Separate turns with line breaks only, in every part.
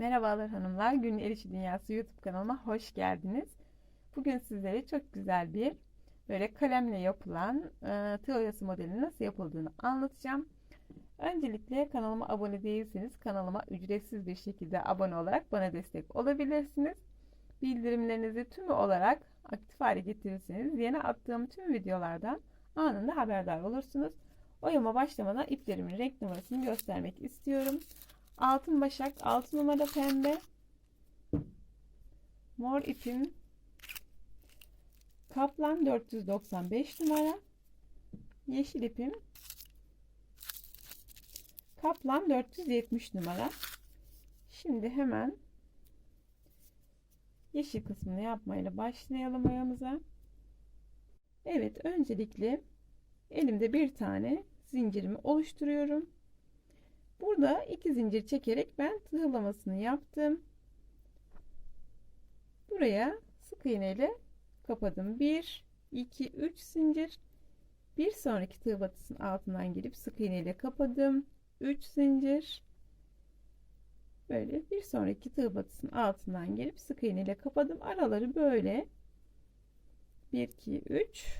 Merhabalar hanımlar, Günün El İşi Dünyası YouTube kanalıma hoş geldiniz. Bugün sizlere çok güzel bir böyle kalemle yapılan e, tığ oyası modeli nasıl yapıldığını anlatacağım. Öncelikle kanalıma abone değilseniz kanalıma ücretsiz bir şekilde abone olarak bana destek olabilirsiniz. Bildirimlerinizi tümü olarak aktif hale getirirseniz yeni attığım tüm videolardan anında haberdar olursunuz. Oyama başlamadan iplerimin renk numarasını göstermek istiyorum. Altın başak 6 numara pembe. Mor ipim kaplan 495 numara. Yeşil ipim kaplan 470 numara. Şimdi hemen yeşil kısmını yapmayla başlayalım oyamıza. Evet öncelikle elimde bir tane zincirimi oluşturuyorum. Burada iki zincir çekerek ben tığlamasını yaptım. Buraya sık iğne ile kapadım. 1 2 3 zincir. Bir sonraki tığ batısının altından girip sık iğne ile kapadım. 3 zincir. Böyle bir sonraki tığ batısının altından gelip sık iğne ile kapadım. Araları böyle 1 2 3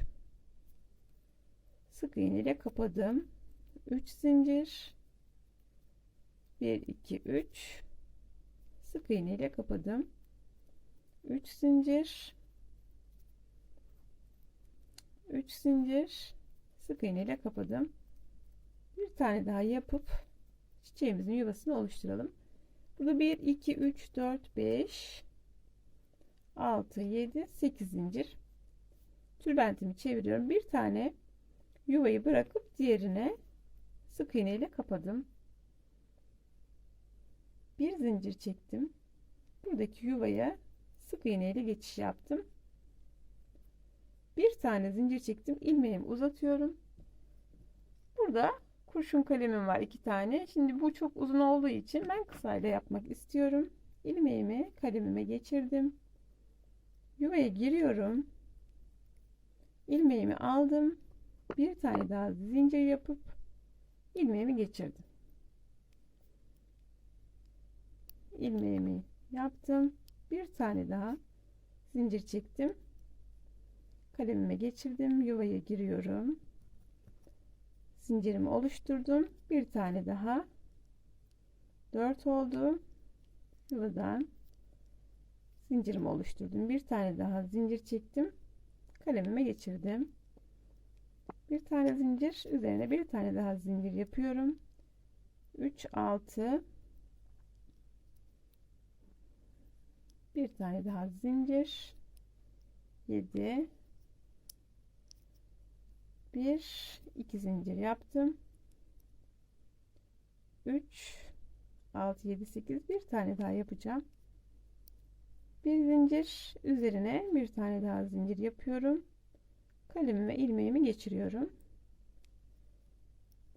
sık iğne ile kapadım. 3 zincir 1 2 3 sık iğne ile kapadım. 3 zincir. 3 zincir. Sık iğne ile kapadım. Bir tane daha yapıp çiçeğimizin yuvasını oluşturalım. Burada 1 2 3 4 5 6 7 8 zincir. Tülbentimi çeviriyorum. Bir tane yuvayı bırakıp diğerine sık iğne ile kapadım bir zincir çektim. Buradaki yuvaya sık iğne ile geçiş yaptım. Bir tane zincir çektim. İlmeğimi uzatıyorum. Burada kurşun kalemim var iki tane. Şimdi bu çok uzun olduğu için ben kısayla yapmak istiyorum. İlmeğimi kalemime geçirdim. Yuvaya giriyorum. İlmeğimi aldım. Bir tane daha zincir yapıp ilmeğimi geçirdim ilmeğimi yaptım. Bir tane daha zincir çektim. Kalemime geçirdim. Yuvaya giriyorum. Zincirimi oluşturdum. Bir tane daha. 4 oldu. Yuvadan zincirimi oluşturdum. Bir tane daha zincir çektim. Kalemime geçirdim. Bir tane zincir. Üzerine bir tane daha zincir yapıyorum. 3 6 bir tane daha zincir. 7 1 2 zincir yaptım. 3 6 7 8 bir tane daha yapacağım. Bir zincir üzerine bir tane daha zincir yapıyorum. Kalemime ilmeğimi geçiriyorum.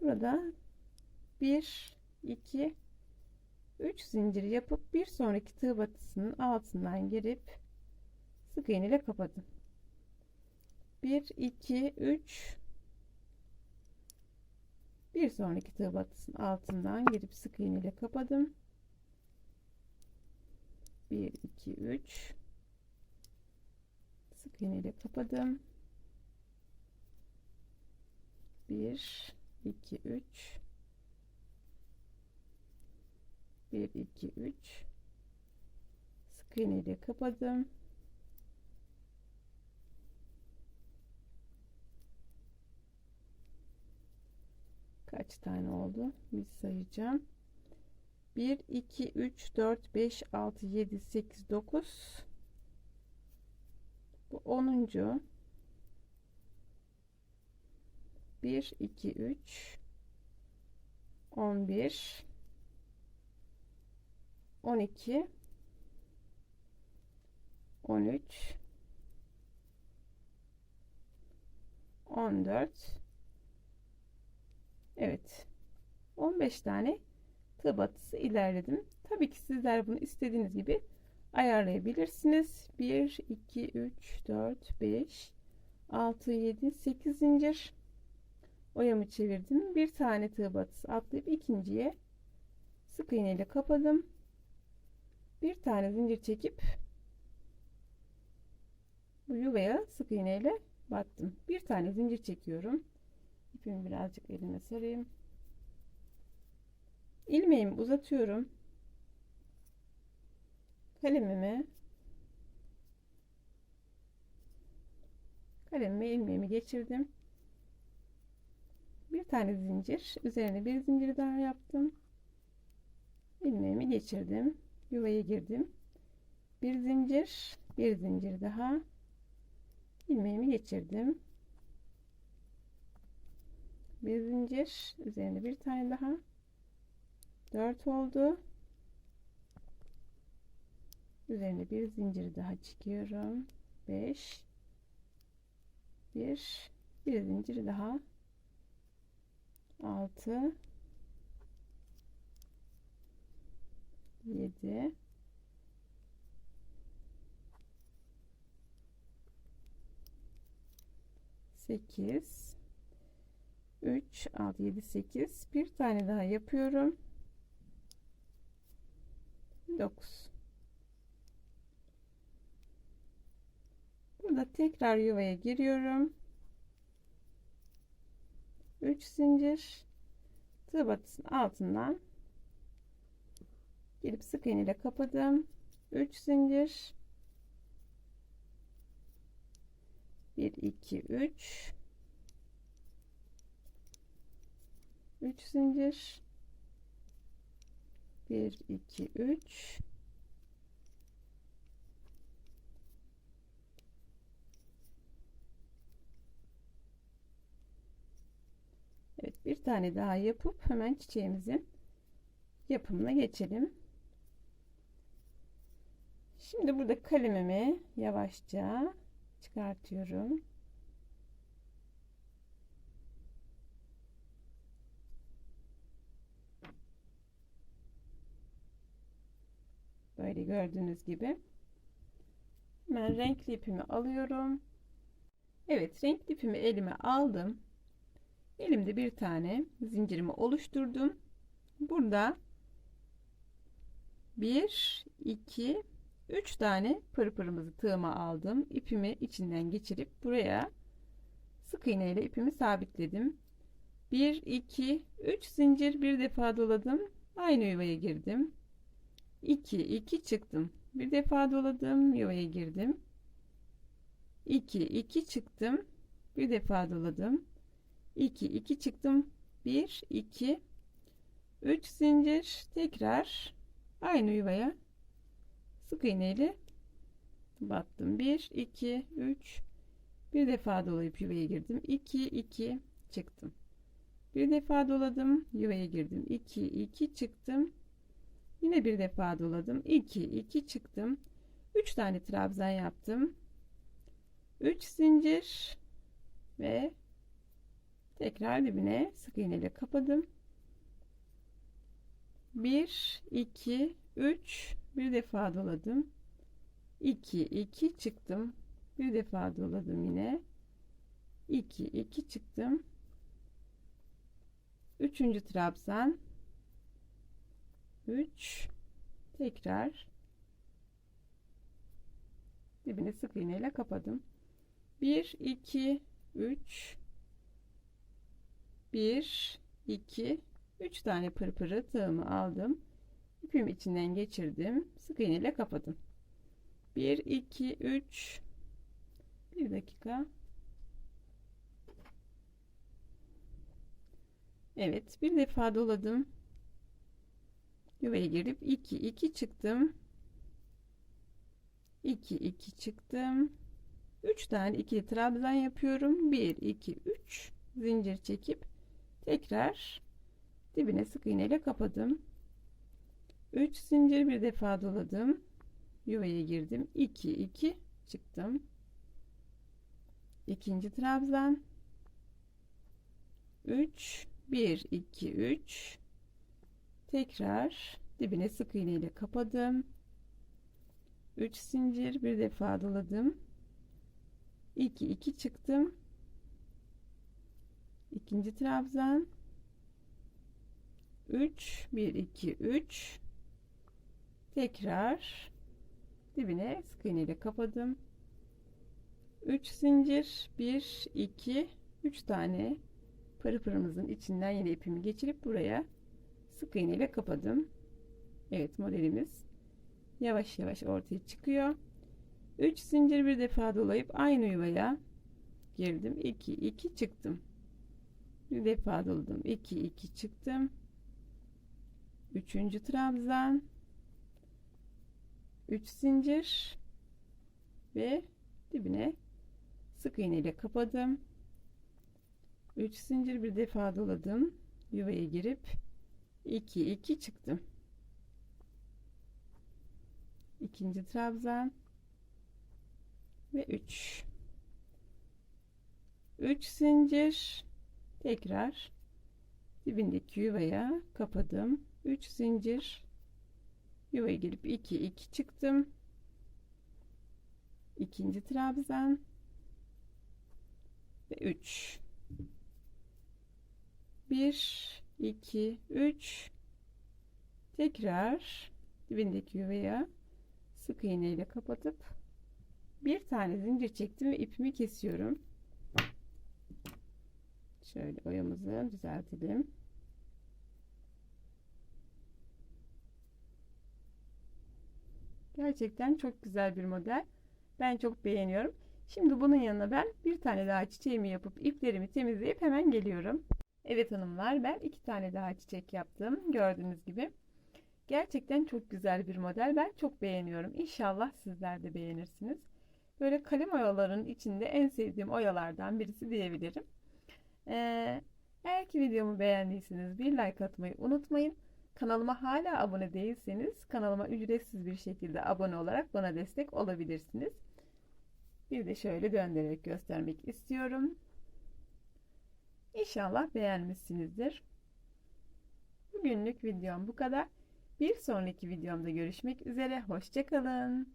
Burada 1 2 3 zincir yapıp bir sonraki tığ batısının altından girip sık iğne ile kapadım. 1 2 3 bir sonraki tığ batısının altından girip sık iğne ile kapadım. 1 2 3 sık iğne ile kapadım. 1 2 3 1 2 3 sık iğne ile kapadım. Kaç tane oldu? Bir sayacağım. 1 2 3 4 5 6 7 8 9 bu 10. 1 2 3 11 12 13 14 Evet. 15 tane tığ batısı ilerledim. Tabii ki sizler bunu istediğiniz gibi ayarlayabilirsiniz. 1 2 3 4 5 6 7 8 zincir oyamı çevirdim. Bir tane tığ batısı atlayıp ikinciye sık iğne ile kapadım bir tane zincir çekip bu yuvaya sık iğneyle battım. Bir tane zincir çekiyorum. İpimi birazcık elime sarayım. ilmeğimi uzatıyorum. Kalemimi kalemime ilmeğimi geçirdim. Bir tane zincir, üzerine bir zincir daha yaptım. ilmeğimi geçirdim. Yuvaya girdim. Bir zincir, bir zincir daha. ilmeğimi geçirdim. Bir zincir, üzerine bir tane daha. 4 oldu. Üzerine bir zincir daha çıkıyorum. 5 bir bir zincir daha 6 7 8 3 6 7 8 bir tane daha yapıyorum. 9 burada tekrar yuvaya giriyorum. 3 zincir. Tığ batısının altından gelip sık iğne ile kapadım. 3 zincir. 1 2 3 3 zincir. 1 2 3 Evet bir tane daha yapıp hemen çiçeğimizin yapımına geçelim. Şimdi burada kalemimi yavaşça çıkartıyorum. Böyle gördüğünüz gibi. Hemen renkli ipimi alıyorum. Evet renkli ipimi elime aldım. Elimde bir tane zincirimi oluşturdum. Burada 1, 2, 3 tane pırpırımızı tığıma aldım. İpimi içinden geçirip buraya sık iğne ile ipimi sabitledim. 1, 2, 3 zincir bir defa doladım. Aynı yuvaya girdim. 2, 2 çıktım. Bir defa doladım. Yuvaya girdim. 2, 2 çıktım. Bir defa doladım. 2 2 çıktım 1 2 3 zincir tekrar aynı yuvaya sık iğne ile battım 1 2 3 bir defa dolayıp yuvaya girdim. 2 2 çıktım. Bir defa doladım yuvaya girdim. 2 2 çıktım. Yine bir defa doladım. 2 2 çıktım. 3 tane trabzan yaptım. 3 zincir ve tekrar dibine sık iğne ile kapadım 1 2 3 bir defa doladım. 2 2 çıktım. Bir defa doladım yine. 2 2 çıktım. 3. trabzan. 3 tekrar. Dibine sık iğne ile kapadım. 1 2 3 1 2 3 tane pırpırı tığımı aldım. İpim içinden geçirdim. Sık iğne ile kapadım. 1 2 3 bir dakika. Evet bir defa doladım. Yuvaya girip 2 2 çıktım. 2 2 çıktım. 3 tane ikili trabzan yapıyorum. 1 2 3 zincir çekip tekrar dibine sık iğne ile kapadım. 3 zincir bir defa doladım. Yuvaya girdim. 2 2 çıktım. İkinci trabzan. 3 1 2 3 tekrar dibine sık iğne ile kapadım. 3 zincir bir defa doladım. 2 2 çıktım. İkinci trabzan 3 1 2 3 tekrar dibine sık iğne ile kapadım. 3 zincir 1 2 3 tane pırı pırımızın içinden yine ipimi geçirip buraya sık iğne ile kapadım. Evet modelimiz yavaş yavaş ortaya çıkıyor. 3 zincir bir defa dolayıp aynı yuvaya girdim. 2 2 çıktım. Bir defa doladım. 2 2 çıktım üçüncü trabzan. 3 zincir. Ve dibine sık iğne ile kapadım. 3 zincir bir defa doladım. Yuvaya girip 2 2 çıktım. İkinci trabzan. Ve 3 3 zincir. Tekrar dibindeki yuvaya kapadım 3 zincir. Yuvaya girip 2 2 çıktım. İkinci trabzan. Ve 3 1 2 3 tekrar dibindeki yuvaya sık iğne ile kapatıp bir tane zincir çektim ve ipimi kesiyorum. Şöyle oyamızı düzeltelim gerçekten çok güzel bir model. Ben çok beğeniyorum. Şimdi bunun yanına ben bir tane daha çiçeğimi yapıp iplerimi temizleyip hemen geliyorum. Evet hanımlar ben iki tane daha çiçek yaptım gördüğünüz gibi. Gerçekten çok güzel bir model. Ben çok beğeniyorum. İnşallah sizler de beğenirsiniz. Böyle kalem oyalarının içinde en sevdiğim oyalardan birisi diyebilirim. Ee, eğer ki videomu beğendiyseniz bir like atmayı unutmayın kanalıma hala abone değilseniz kanalıma ücretsiz bir şekilde abone olarak bana destek olabilirsiniz bir de şöyle döndürerek göstermek istiyorum İnşallah beğenmişsinizdir. Bugünlük videom bu kadar. Bir sonraki videomda görüşmek üzere. Hoşçakalın.